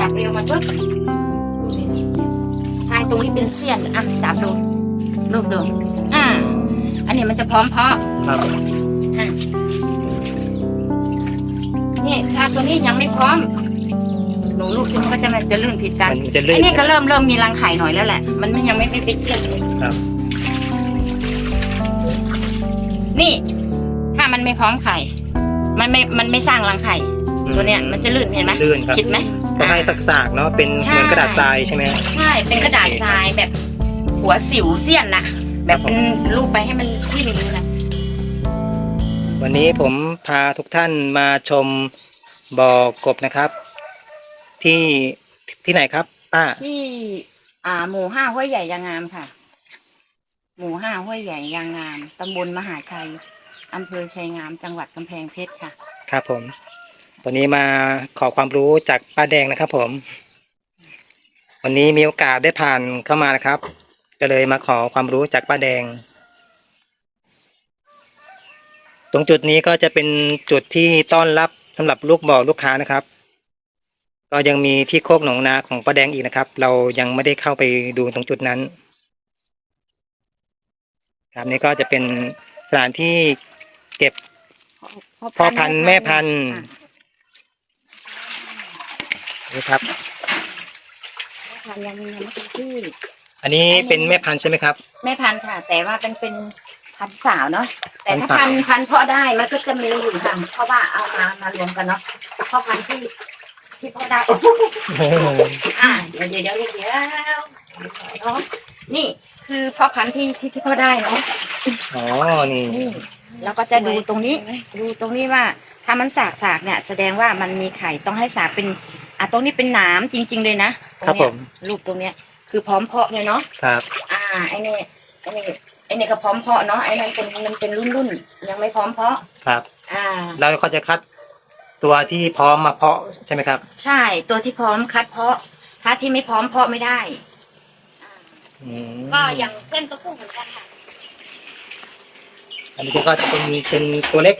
จับเอวมันปุ๊บใช่ตรงนี้เป็นเสี้ยนอะจับดูลูกดูอ่า อันนี้มันจะพร้อมเพาะครับอะนี่ถ้าตัวนี้ยังไม่พร้อมหนูลูกคุณก็จะมันจะลื่นผิดกันมันจะลื่นไอ้นี่ก็เริ่มเริ่มมีรังไข่หน่อยแล้วแหละ มันยังไม่เป็นเสี้ยนเลยครับนี่ ถ้ามันไม่พร้อมไข่ มันไม่มันไม่สร้างรังไข่ ตัวเนี้ยมันจะลื่นเห็นไหมลื่นครับคิดไหม ต้องให้สากๆเนาะเป็นใช่ เหมือนกระดาษทรายใช่ไหม ใช่ เป็นกระดาษทรายแบบหัวสิวเสี้ยนนะแบบเป็นรูปไปให้มันที่อย่างนี้นะวันนี้ผมพาทุกท่านมาชมบ่อกบนะครับ ที่ที่ไหนครับป้าที่ อ่า หมู่ห้าห้วยใหญ่ยางงามค่ะ หมู่ห้าห้วยใหญ่ยางงามตำบลมหาชัยอำเภอชัยงามจังหวัดกำแพงเพชรค่ะ ครับผม วันนี้มาขอความรู้จากป้าแดงนะครับผม วันนี้มีโอกาสได้ผ่านเข้ามานะครับ ก็เลยมาขอความรู้จากป้าแดง ตรงจุดนี้ก็จะเป็นจุดที่ต้อนรับสำหรับลูกบ่อลูกค้านะครับ ก็ยังมีที่โคกหนองนาของป้าแดงอีกนะครับ เรายังไม่ได้เข้าไปดูตรงจุดนั้น ครับนี่ก็จะเป็นสถานที่เก็บพ่อพันธุ์แม่พันธุ์ นี่ครับแม่พันธุ์ยังมียังไม่เป็นที่ อันนี้อันนี้ เป็นแม่พันธุ์ใช่ไหมครับ แม่พันธุ์ค่ะ แต่ว่าเป็นเป็นพันธุ์สาวเนาะแต่ถ้าพัพันนธุ์ธุ์สาว พันธุ์เพาะได้มันก็จะมีอยู่ค่ะเพราะว่าเอามามารวมกันเนาะเพราะพันธุ์ที่ที่เพาะได้โอ้โหอ่าเดี๋ยวเดี๋ยวเดี๋ยวเดี๋ยวเนาะนี่คือเพาะพันธุ์ที่ที่ที่เพาะได้เนาะ อ๋อ นี่ นี่แล้วก็จะดูตรงนี้ ดูตรงนี้ว่าถ้ามันสากสากๆเนี่ย แสดงว่ามันมีไข่ต้องให้สากเป็น อะตรงนี้เป็นหนามจริง ๆ เลยนะครับผมรูปตรงเนี้ย คือพร้อมเพาะเลยเนาะครับ อ่าไอ้นี่ไอ้นี่ไอ้นี่ก็พร้อมเพาะเนาะไอ้นั่นเป็นมันเป็นรุ่นรุ่นๆยังไม่พร้อมเพาะ ครับ อ่า แล้วเขาจะคัดตัวที่พร้อมมาเพาะใช่ไหมครับ ใช่ตัวที่พร้อมคัดเพาะ ถ้าที่ไม่พร้อมเพาะไม่ได้ อืมก็อย่างเช่นตัวผู้เหมือนกันค่ะอันนี้ก็จะเป็นเป็นตัวเล็ก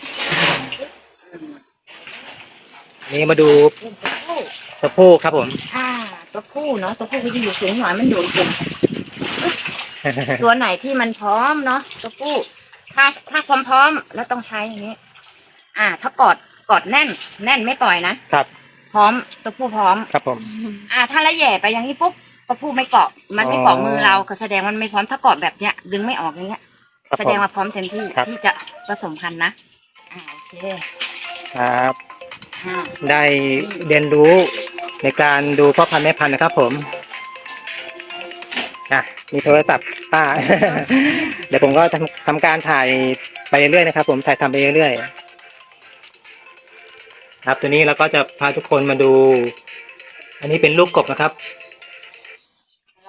นี่มาดูเป็นตัวผู้ ตัวผู้ครับผม อ่าตัวผู้เนาะตัวผู้ก็จะอยู่สูงหน่อยมันอยู่กลุ่มตัวไหนที่มันพร้อมเนาะตัวผู้ถ้าถ้าความพร้อมแล้วต้องใช้อย่างนี้ อ่า ถ้ากอดกอดแน่น แน่นไม่ปล่อยนะครับ พร้อมตัวผู้พร้อม ครับผม อ่า ถ้าละแหย่ไปอย่างนี้ปุ๊บตัวผู้ไม่เกาะ มันไม่เกาะอ๋อมือเราก็แสดงมันไม่พร้อมถ้ากอดแบบเนี้ย ดึงไม่ออกอย่างเงี้ย ครับแสผดงมว่าพร้อมเต็มที่ครับ ที่จะผสมพันธุ์นะอ่าโอเคครับ อ่า ได้เรียนรู้ ในการดูพ่อพันธุ์แม่พันธุ์นะครับ ผมอะมีโทรศัพท์ป้า เดี๋ยวผมก็ทำทำการถ่ายไปเรื่อยๆนะครับ ผมถ่ายทำไปเรื่อยๆครับตัวนี้เราก็จะพาทุกคนมาดู อันนี้เป็นลูกกบนะครับ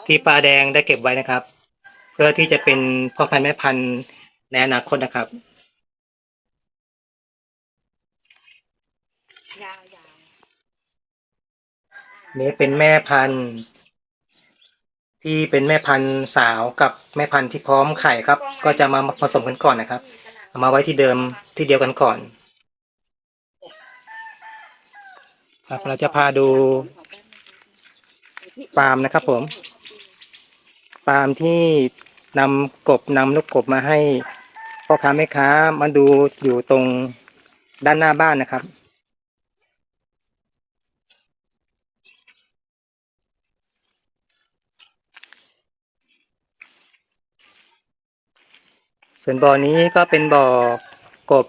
ที่ปลาแดงได้เก็บไว้นะครับ เพื่อที่จะเป็นพ่อพันธุ์แม่พันธุ์ในอนาคตนะครับ ยาวยาว นี้เป็นแม่พันธุ์ ที่เป็นแม่พันธุ์สาวกับแม่พันธุ์ที่พร้อมไข่ครับ ก็จะมาผสมกันก่อนนะครับ เอามาไว้ที่เดิมที่เดียวกันก่อน ครับเราจะพาดูปาล์มนะครับผม ปาล์มที่นำกบนำลูกกบมาให้พ่อค้าแม่ค้ามาดูอยู่ตรงด้านหน้าบ้านนะครับ ส่วนบ่อนี้ก็เป็นบ่อกบ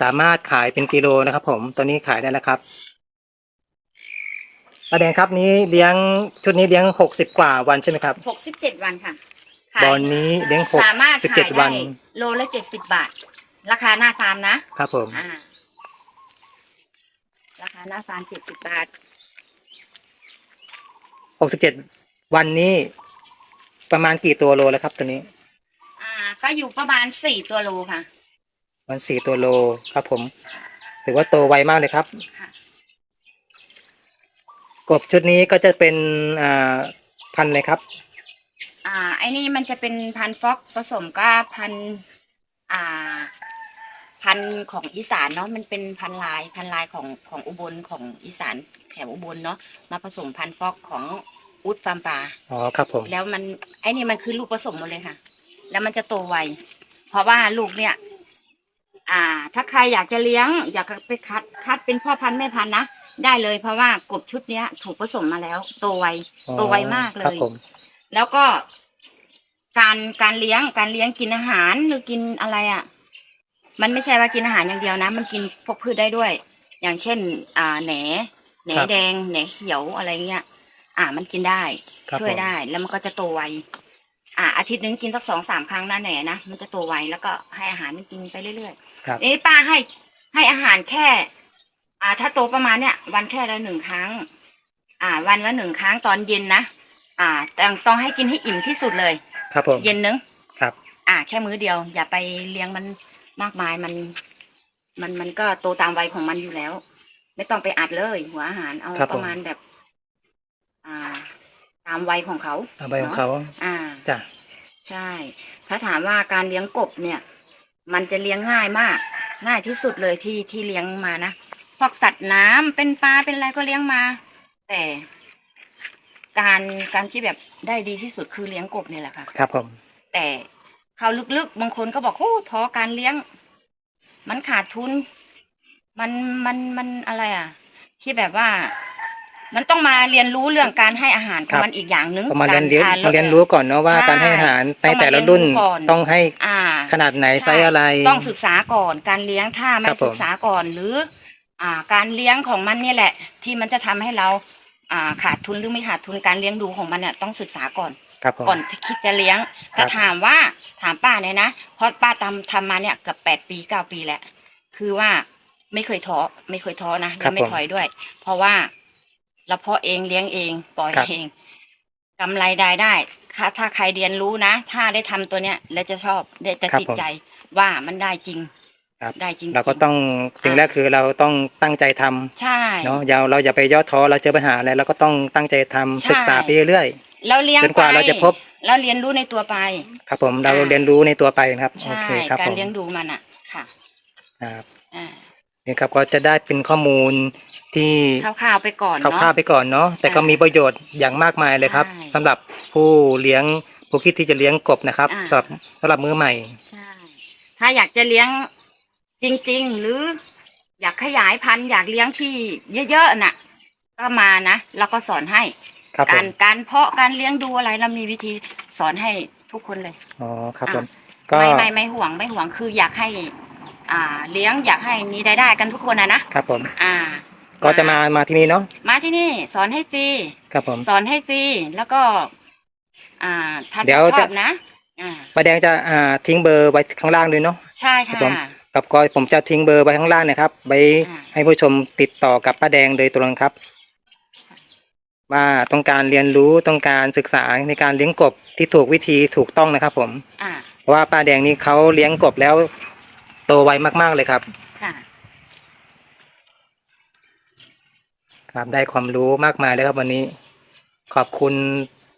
สามารถขายเป็นกิโลนะครับ ผมตอนนี้ขายได้แล้วครับป้าแดงครับนี้เลี้ยงชุดนี้เลี้ยงหกสิบกว่าวันใช่ไหมครับหกสิบเจ็ดวันค่ะบ่อนี้เลี้ยงหกสามารถสิบขาเจ็ดยวัได้นโลละเจ็ดสิบบาท ราคาหน้าฟาร์มนะครับผม อ่าราคาหน้าฟาร์มเจ็ดสิบบาท หกสิบเจ็ดวันนี้ ประมาณกี่ตัวโลแล้วครับตัวนี้อ่า ก็อยู่ประมาณสี่ตัวโลค่ะมันสี่ตัวโลครับผม ถือว่าโตไวมากเลยครับ ค่ะ กบชุดนี้ก็จะเป็นอ่าพันธุ์เลยครับ อ่าไอ้นี่มันจะเป็นพันธุ์ฟ็อกผสมกับพันธุ์อ่าพัพันธุ์ของอีสานเนาะมันเป็นพันธุ์ลายพันธุ์ลายของของอุบลของอีสานแถวอุบลเนาะมาผสมพันธุ์ฟอกของอุดฟาร์มปลาอ๋อครับผม แล้วมันไอ้นี่มันคือลูกผสมหมดเลยค่ะ แล้วมันจะโตไวเพราะว่าลูกเนี่ย อ่า ถ้าใครอยากจะเลี้ยง อยากไปคัดคัดเป็นพ่อพันธุ์แม่พันธุ์นะได้เลยเพราะว่ากบชุดเนี้ย ถูกผสมมาแล้ว โตไวโตไวมากเลครับย ผมแล้วก็ การการเลี้ยงการเลี้ยงกินอาหารหรือกินอะไรอะ มันไม่ใช่ว่ากินอาหารอย่างเดียวนะ มันกินพวกพืชได้ด้วย อย่างเช่น อ่าแหนแหนแดงแหนเขียวอะไรเงี้ยอ่ามันกินได้ ครับช่วยผม ได้แล้วมันก็จะโตไว อ่าอาทิตย์หนึงกินสักสองสามครั้งนะแหนนะมันจะโตไวแล้วก็ให้อาหารมันกินไปเรื่อยครับๆเอ้ป้าให้ให้อาหารแค่ อ่า ถ้าโตประมาณเนี้ยวันแค่ละหนึ่งครั้ง อ่า วันละหนึ่งครั้งตอนเย็นนะอ่าแต่ต้องให้กินให้อิ่มที่สุดเลย ครับผมเย็นนึงครับ อ่า แค่มื้อเดียว อย่าไปเลี้ยงมันมากมายมัน มันมันก็โตตามวัยของมันอยู่แล้ว ไม่ต้องไปอัดเลย หัวอาหารเอาครับผมประมาณแบบ อ่า ตามวัยของเขาเอาไปของเขาอ่าจ้ะใช่ ถ้าถามว่าการเลี้ยงกบเนี่ย มันจะเลี้ยงง่ายมาก ง่ายที่สุดเลยที่ที่เลี้ยงมานะพวกสัตว์น้ำเป็นปลาเป็นอะไรก็เลี้ยงมา แต่การการที่แบบได้ดีที่สุดคือเลี้ยงกบเนี่ยแหละค่ะ ครับผมแต่เขาลึกๆ บางคนก็บอกโอ้ท้อการเลี้ยง มันขาดทุน มันมันมันอะไรอะ ที่แบบว่า มันต้องมาเรียนรู้เรื่องการให้อาหารของมันอีกอย่างหนึงก็มาเรียนรู้กมาเรียนรู้ก่อนเนาะว่าใช่การให้อาหารในต้องมาแต่ละรุ่นเรียนรู้ก่อนต้องให้อ่า ขนาดไหนไซใช่ส์อะไร ต้องศึกษาก่อนการเลี้ยงถ้าไม่ครับผม ศึกษาก่อนหรือ อ่า การเลี้ยงของมันเนี่ยแหละ ที่มันจะทำให้เรา อ่าขาดทุนหรือไม่ขาดทุนการเลี้ยงดูของมันเนี่ยต้องศึกษาก่อน ครับผม ก่อนที่คิดจะเลี้ยงครัถ้าบถามว่าถามป้าเนี่ยนะเพราะป้าทำทำมาเนี่ยเกือบแปดปีเก้าปีแล้วคือว่าไม่เคยท้อไม่เคยท้อนะและไม่ถอยด้วย เพราะว่า เราเพาะเองเลี้ยงเองปล่อยเองกำไรได้ได้ถ้าถ้าใครเรียนรู้นะ ถ้าได้ทำตัวเนี้ยแล้วจะชอบได้จะติดใจว่ามันได้จริงครับได้จริงเราก็ต้องสิ่งแรกคือเราต้องตั้งใจทำใช่เนาะอย่าเราอย่าไปย่อท้อเราเจอปัญหาอะไรเราก็ต้องตั้งใจทำใช่ศึกษาไปเรื่อยแล้วเลี้ยงจนกว่าไปเราจะพบแล้วเรียนรู้ในตัวไปๆครับผมเราอ่าเรียนรู้ในตัวไปนะครับโอใช่เคครับกาผรมเลี้ยงดูมันอะค่ะครับอ่า นี่ครับก็จะได้เป็นข้อมูลที่คร่าวๆไปก่อนเนาะคร่าวๆไปก่อนเนาะแต่ก็อ่ามีมีประโยชน์อย่างมากมายเลยครับใช่สำหรับผู้เลี้ยงผู้คิดที่จะเลี้ยงกบนะครับอ่าสำหรับสำหรับมือใหม่ใช่ถ้าอยากจะเลี้ยงจริง ๆ หรืออยากขยายพันธุ์อยากเลี้ยงที่เยอะๆน่ะ ก็มานะแล้วก็สอนให้ครับผการมการเพาะการเลี้ยงดูอะไรเรามีวิธีสอนให้ทุกคนเลยอ๋อครับอะผมก็ไม่ไม่ไม่ห่วงไม่ห่วงคืออยากให้ อ่า เลี้ยงอยากให้มีรายได้กันทุกคนนะนะครับผม อ่า ก็จะมามาที่นี่เนาะมาที่นี่สอนให้ฟรีครับผม สอนให้ฟรีแล้วก็ อ่าถ้าเดี๋จะยวชจะ อบนะอ่าป้าแดงจะอ่าทิ้งเบอร์ไว้ข้างล่างด้วยเนาะ ใช่ครับค่ะผม กับก็ผมจะทิ้งเบอร์ไว้ข้างล่างนะครับไว้อ่า ให้ผู้ชมติดต่อกับป้าแดงโดยตรงครับ ว่าต้องการเรียนรู้ต้องการศึกษาในการเลี้ยงกบที่ถูกวิธีถูกต้องนะครับ ผมอ่า เพราะว่าป้าแดงนี่เขาเลี้ยงกบแล้ว โตไวมาก ๆ เลยครับ ค่ะ ครับได้ความรู้มากมายเลยครับวันนี้ ขอบคุณ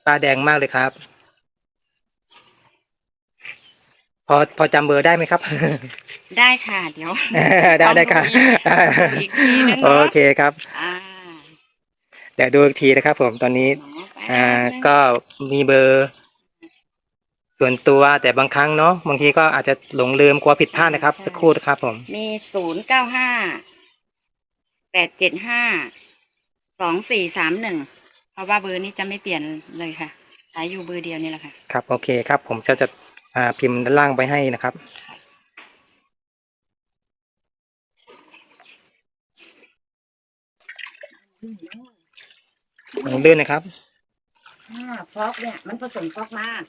ป้าแดงมากเลยครับ พอพอจำเบอร์ได้ไหมครับ ได้ค่ะ เดี๋ยว ได้ได้ครับต้องดูอีกทีนึงเนโออะ เคครับ อ่าเดี๋ยวดูอีกทีนะครับผมตอนนี้อ่าก็มีเบอร์ ส่วนตัวแต่บางครั้งเนาะบางทีก็อาจจะหลงลืมกลัวผิดพลาดนะครับสักครู่นะครับ ผมมีศูนย์เก้าห้าแปดเจ็ดห้าสองสี่สามหนึ่งเพราะว่าเบอร์นี้จะไม่เปลี่ยนเลยค่ะ ใช้อยู่เบอร์เดียวนี่แหละค่ะ ครับ โอเคครับ ผมจะจะอ่าพิมพ์ด้านล่างไปให้นะครับลื่นนะครับ อ่าฟอกเนี่ยมันผสมฟอกมาก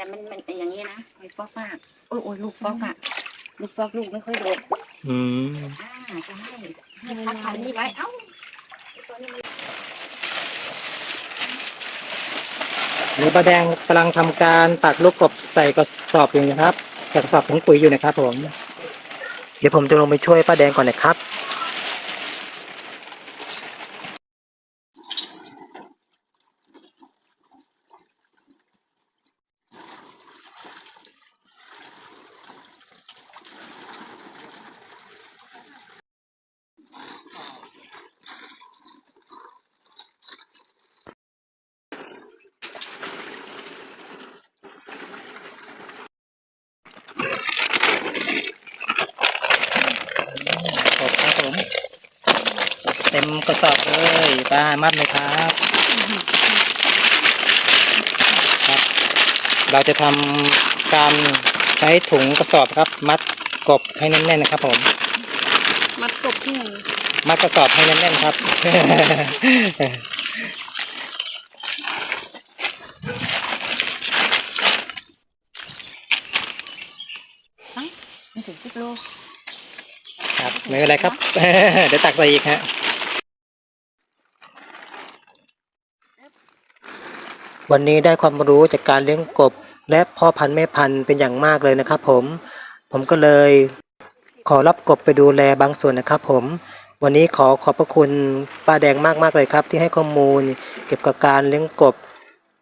แต่มันมันเป็นอย่างนี้นะมันฟอกมากโอ้ยโอ้ยลูกฟอกอะลูกฟอกลูกไม่ค่อยโดดอืมอ่าจะให้ให้พักพันนี้ไว้ เอ้าตัวนี้มันนี่ป้าแดงกำลังทำการตักลูกกบใส่กระสอบอยู่นะครับใส่กระสอบถุงปุ๋ยอยู่นะครับผม เดี๋ยวผมจะลงไปช่วยป้าแดงก่อนนะครับ เต็ม กระสอบเลยไป้ามัดเลยครับครับ เราจะทำการใช้ถุงกระสอบครับ มัดกบให้แน่นๆนะครับผม มัดกบที่ไหนมัดกระสอบให้แน่นๆครับไม่ถึงสิบโลครับไม่เป็นไรครับ เดี๋ยวตักใส่อีกฮะ วันนี้ได้ความรู้จากการเลี้ยงกบ และพ่อพันธุ์แม่พันธุ์เป็นอย่างมากเลยนะครับผม ผมก็เลยขอรับกบไปดูแลบางส่วนนะครับผม วันนี้ขอขอบพระคุณป้าแดงมากๆเลยครับ ที่ให้ข้อมูลเกี่ยวกับการเลี้ยงกบ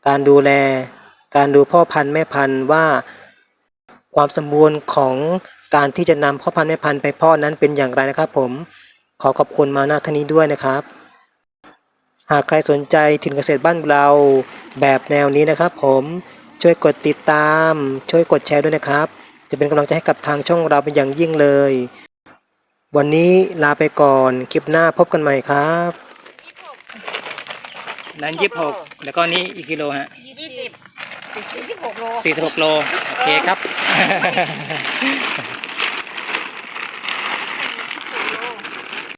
การดูแล การดูพ่อพันธุ์แม่พันธุ์ว่า ความสมบูรณ์ของการที่จะนำพ่อพันธุ์แม่พันธุ์ไปเพ่อนั้นเป็นอย่างไรนะครับผม ขอขอบคุณมาณท่านนี้ด้วยนะครับ หากใครสนใจถิ่นเกษตรบ้านเรา แบบแนวนี้นะครับ ผมช่วยกดติดตาม ช่วยกดแชร์ด้วยนะครับ จะเป็นกำลังใจให้กับทางช่องเราเป็นอย่างยิ่งเลย วันนี้ลาไปก่อนคลิปหน้าพบกันใหม่ครับนั้นยี่สิบหกแล้วก็นี้อีกกิโลฮะยี่สิบสี่สิบหกโล46โลโอเคครับ